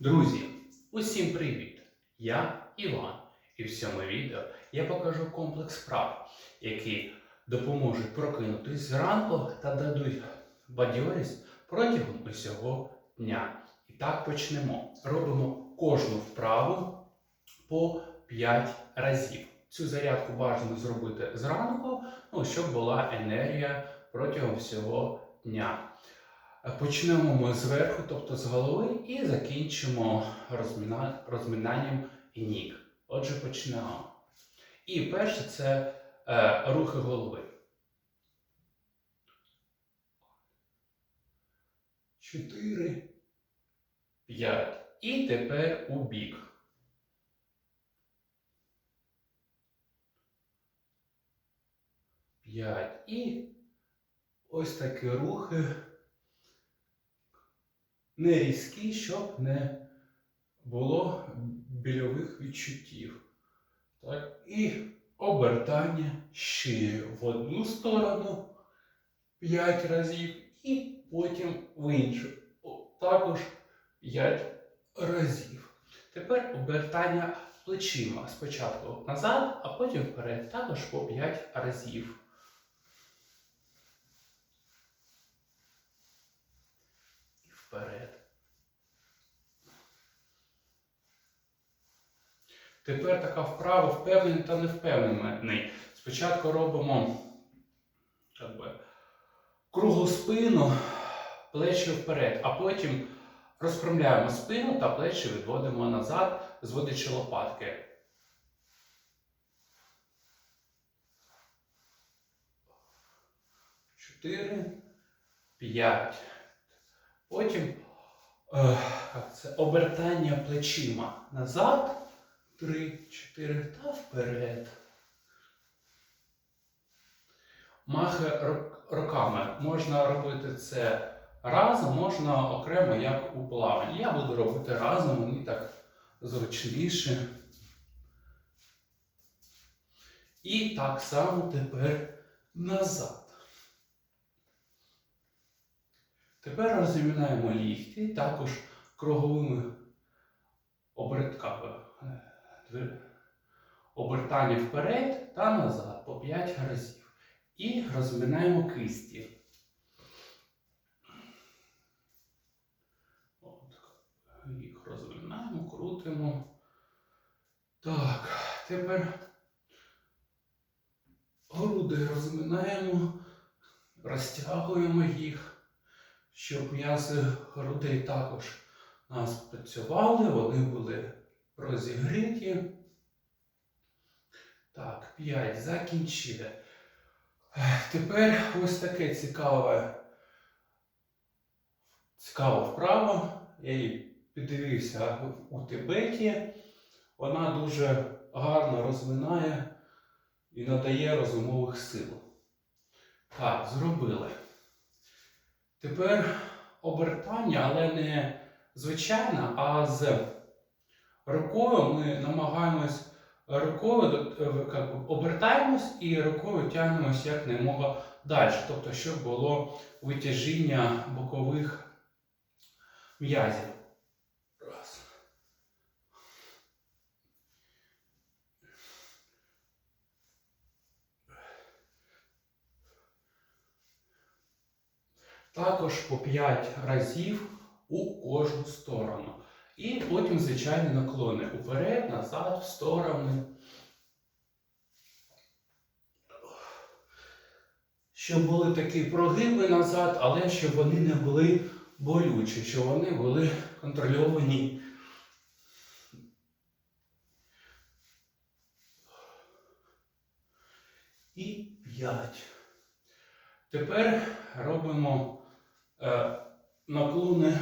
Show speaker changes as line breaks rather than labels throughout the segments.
Друзі, усім привіт! Я Іван, і в цьому відео я покажу комплекс вправ, які допоможуть прокинутись зранку та дадуть бадьорість протягом усього дня. І так почнемо. Робимо кожну вправу по 5 разів. Цю зарядку бажано зробити зранку, ну, щоб була енергія протягом всього дня. Почнемо ми зверху, тобто з голови, і закінчимо розміна... розминанням ніг. Отже, почнемо. І перше це е, рухи голови. Чотири. П'ять. І тепер у бік. П'ять. І ось такі рухи не різкі, щоб не було больових відчуттів. Так, і обертання ще в одну сторону 5 разів, і потім в іншу. Також 5 разів. Тепер обертання плечима. Спочатку назад, а потім вперед. Також по 5 разів. І вперед. Тепер така вправа впевнений та невпевнений. Спочатку робимо як би, спину, плечі вперед, а потім розпрямляємо спину та плечі відводимо назад, зводячи лопатки. Чотири, п'ять. Потім е, це, обертання плечима назад. Три, чотири та вперед. Махи ру- руками. Можна робити це разом, можна окремо, як у плаванні. Я буду робити разом, мені так зручніше. І так само тепер назад. Тепер розмінаємо лікті, також круговими обертками. Обертання вперед та назад по 5 разів. І розминаємо кисті. От, їх розминаємо, крутимо. Так, тепер груди розминаємо, розтягуємо їх, щоб м'язи грудей також нас працювали, вони були розігріті. Так, 5. Закінчили. Тепер ось таке цікаве, цікава вправа. Я її піддивився у Тибеті. Вона дуже гарно розминає і надає розумових сил. Так, зробили. Тепер обертання, але не звичайне, а з рукою ми намагаємось рукою е, обертаємось і рукою тягнемось як немога далі. Тобто, щоб було витяжіння бокових м'язів. Раз. Також по 5 разів у кожну сторону. І потім звичайні наклони. Уперед, назад, в сторони. Щоб були такі прогиби назад, але щоб вони не були болючі, щоб вони були контрольовані. І 5. Тепер робимо е, наклони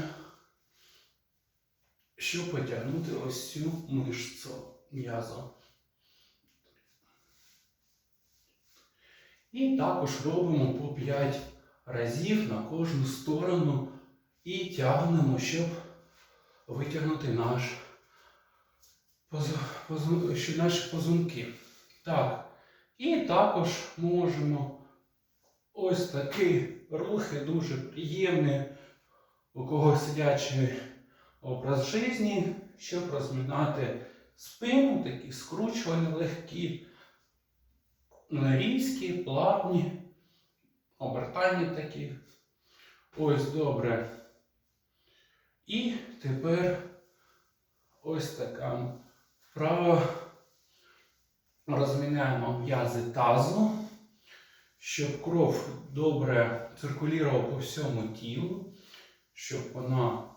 щоб потягнути ось цю мишцю м'язо. І також робимо по 5 разів на кожну сторону і тягнемо, щоб витягнути наш наші позунки. Так. І також можемо ось такі рухи дуже приємні, у кого сидячий образ життя, щоб розмінати спину, такі скручування легкі, різкі, плавні, обертання такі. Ось добре. І тепер ось така вправа. Розміняємо м'язи тазу, щоб кров добре циркулювала по всьому тілу, щоб вона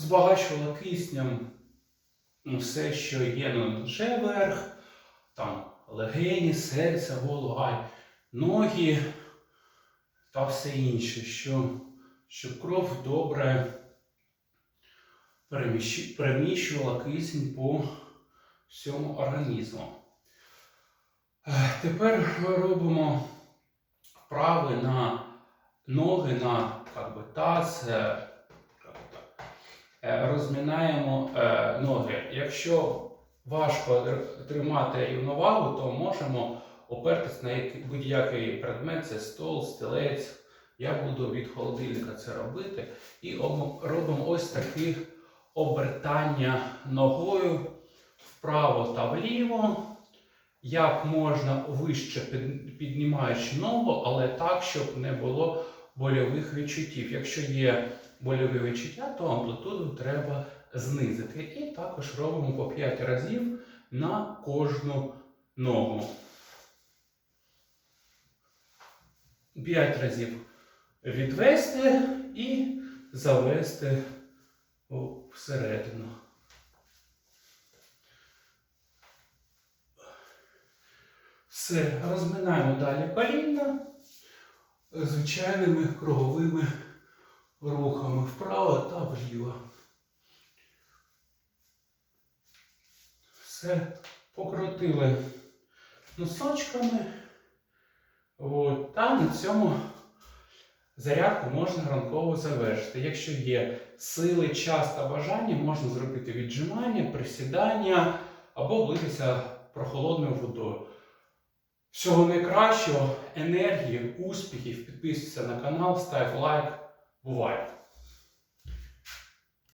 збагачувала киснем все, що є на лише верх, там легені, серце, голова, ноги та все інше, що, щоб кров добре переміщувала кисень по всьому організму. Е, Тепер ми робимо вправи на ноги, на как би, таз. Е, Розмінаємо е, ноги. Якщо важко тримати рівновагу, то можемо опертись на будь-який предмет, це стол, стілець. Я буду від холодильника це робити. І робимо ось такі обертання ногою вправо та вліво, як можна вище піднімаючи ногу, але так, щоб не було больових відчуттів. Якщо є больові відчуття, то амплитуду треба знизити. І також робимо по 5 разів на кожну ногу. 5 разів відвести і завести всередину. Все, розминаємо далі коліна звичайними круговими рухами вправо та вліво. Все, покрутили носочками. От, та на цьому зарядку можна ранково завершити. Якщо є сили, час та бажання, можна зробити віджимання, присідання або влитися прохолодною водою. Всього найкращого, енергії, успіхів, підписуйся на канал, став лайк. Бувай!